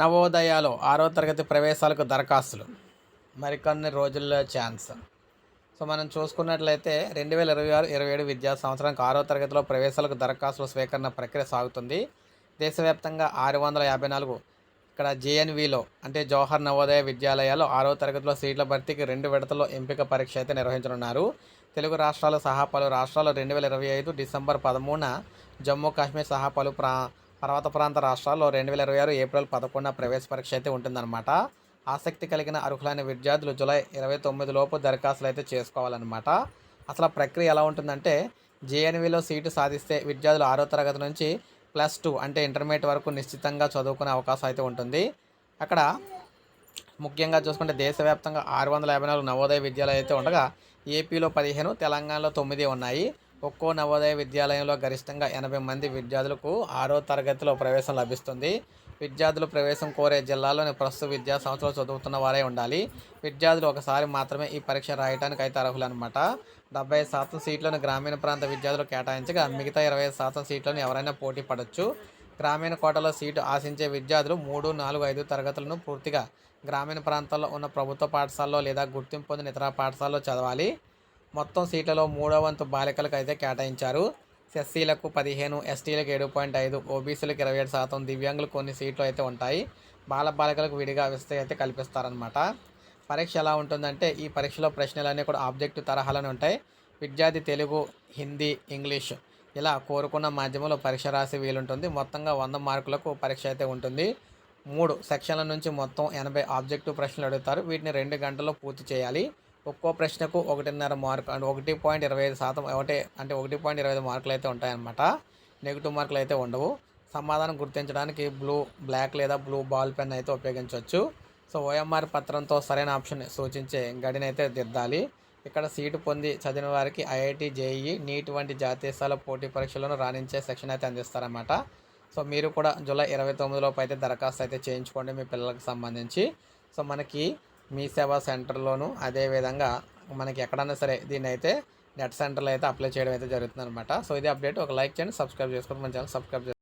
నవోదయాలో ఆరో తరగతి ప్రవేశాలకు దరఖాస్తులు. మరికొన్ని రోజుల్లో ఛాన్స్. సో మనం చూసుకున్నట్లయితే రెండు వేల ఇరవై ఆరు ఇరవై ఏడు విద్యా సంవత్సరానికి ఆరో తరగతిలో ప్రవేశాలకు దరఖాస్తుల స్వీకరణ ప్రక్రియ సాగుతుంది. దేశవ్యాప్తంగా ఆరు వందల యాభై నాలుగు ఇక్కడ జేఎన్విలో అంటే జవహర్ నవోదయ విద్యాలయాల్లో ఆరో తరగతిలో సీట్ల భర్తీకి రెండు విడతల్లో ఎంపిక పరీక్ష అయితే నిర్వహించనున్నారు. తెలుగు రాష్ట్రాలు సహా పలు రాష్ట్రాలు రెండు వేల ఇరవై ఐదు డిసెంబర్ పదమూడున జమ్మూ కాశ్మీర్ సహా పలు ప్రా పర్వత ప్రాంత రాష్ట్రాల్లో రెండు వేల ఇరవై ఆరు ఏప్రిల్ పదకొండున ప్రవేశ పరీక్ష అయితే ఉంటుందన్నమాట. ఆసక్తి కలిగిన అర్హులైన విద్యార్థులు జూలై ఇరవై తొమ్మిది లోపు దరఖాస్తులు అయితే చేసుకోవాలన్నమాట. అసలు ప్రక్రియ ఎలా ఉంటుందంటే జేఎన్వీలో సీటు సాధిస్తే విద్యార్థులు ఆరో తరగతి నుంచి ప్లస్ టూ అంటే ఇంటర్మీడియట్ వరకు నిశ్చితంగా చదువుకునే అవకాశం అయితే ఉంటుంది. అక్కడ ముఖ్యంగా చూసుకుంటే దేశవ్యాప్తంగా ఆరు వందల యాభై నాలుగు నవోదయ విద్యాలయాలు అయితే ఉండగా ఏపీలో పదిహేను తెలంగాణలో తొమ్మిది ఉన్నాయి. ఒక్కో నవోదయ విద్యాలయంలో గరిష్టంగా ఎనభై మంది విద్యార్థులకు ఆరో తరగతిలో ప్రవేశం లభిస్తుంది. విద్యార్థులు ప్రవేశం కోరే జిల్లాలోని ప్రస్తుత విద్యా సంవత్సరం చదువుతున్న వారే ఉండాలి. విద్యార్థులు ఒకసారి మాత్రమే ఈ పరీక్ష రాయడానికి అయితే అర్హులనమాట డెబ్బై శాతం సీట్లను గ్రామీణ ప్రాంత విద్యార్థులు కేటాయించగా మిగతా ఇరవై శాతం సీట్లను ఎవరైనా పోటీ పడవచ్చు గ్రామీణ కోటలో సీటు ఆశించే విద్యార్థులు మూడు నాలుగు ఐదు తరగతులను పూర్తిగా గ్రామీణ ప్రాంతాల్లో ఉన్న ప్రభుత్వ పాఠశాలలో లేదా గుర్తింపు పొందిన ఇతర పాఠశాలలో చదవాలి. మొత్తం సీట్లలో మూడో వంతు బాలికలకు అయితే కేటాయించారు. ఎస్సీలకు పదిహేను ఎస్టీలకు ఏడు పాయింట్ ఐదు ఓబీసీలకు ఇరవై ఏడు శాతం దివ్యాంగులు కొన్ని సీట్లు అయితే ఉంటాయి. బాల బాలికలకు విడిగా విస్తే అయితే కల్పిస్తారనమాట పరీక్ష ఎలా ఉంటుందంటే ఈ పరీక్షలో ప్రశ్నలన్నీ కూడా ఆబ్జెక్టివ్ తరహాలోనే ఉంటాయి. విద్యార్థి తెలుగు హిందీ ఇంగ్లీష్ ఇలా కోరుకున్న మాధ్యమంలో పరీక్ష రాసి వీలుంటుంది. మొత్తంగా వంద మార్కులకు పరీక్ష అయితే ఉంటుంది. మూడు సెక్షన్ల నుంచి మొత్తం ఎనభై ఆబ్జెక్టివ్ ప్రశ్నలు అడుగుతారు. వీటిని రెండు గంటల్లో పూర్తి చేయాలి. ఒక్కో ప్రశ్నకు ఒకటిన్నర మార్క్ అంటే ఒకటి పాయింట్ ఇరవై ఐదు శాతం ఒకటి అంటే ఒకటి పాయింట్ ఇరవై ఐదు మార్కులు అయితే ఉంటాయన్నమాట. నెగిటివ్ మార్కులు అయితే ఉండవు. సమాధానం గుర్తించడానికి బ్లూ బ్లాక్ లేదా బ్లూ బాల్ పెన్ అయితే ఉపయోగించవచ్చు. సో ఓఎంఆర్ పత్రంతో సరైన ఆప్షన్ సూచించే గడిని అయితే దిద్దాలి. ఇక్కడ సీటు పొంది చదివిన వారికి ఐఐటి జేఈ నీట్ వంటి జాతీయ స్థాయిలో పోటీ పరీక్షలను రాణించే సెక్షన్ అయితే అందిస్తారన్నమాట. సో మీరు కూడా జూలై ఇరవై తొమ్మిదిలోపు అయితే దరఖాస్తు అయితే చేయించుకోండి మీ పిల్లలకు సంబంధించి. సో మనకి మీ సేవా సెంటర్లోను అదేవిధంగా మనకి ఎక్కడన్నా సరే దీన్ని అయితే నెట్ సెంటర్లో అయితే అప్లై చేయడం అయితే జరుగుతుంది అనమాట సో ఇది అప్డేట్. ఒక లైక్ చేయండి సబ్స్క్రైబ్ చేసుకోండి. మన ఛానల్ సబ్స్క్రైబ్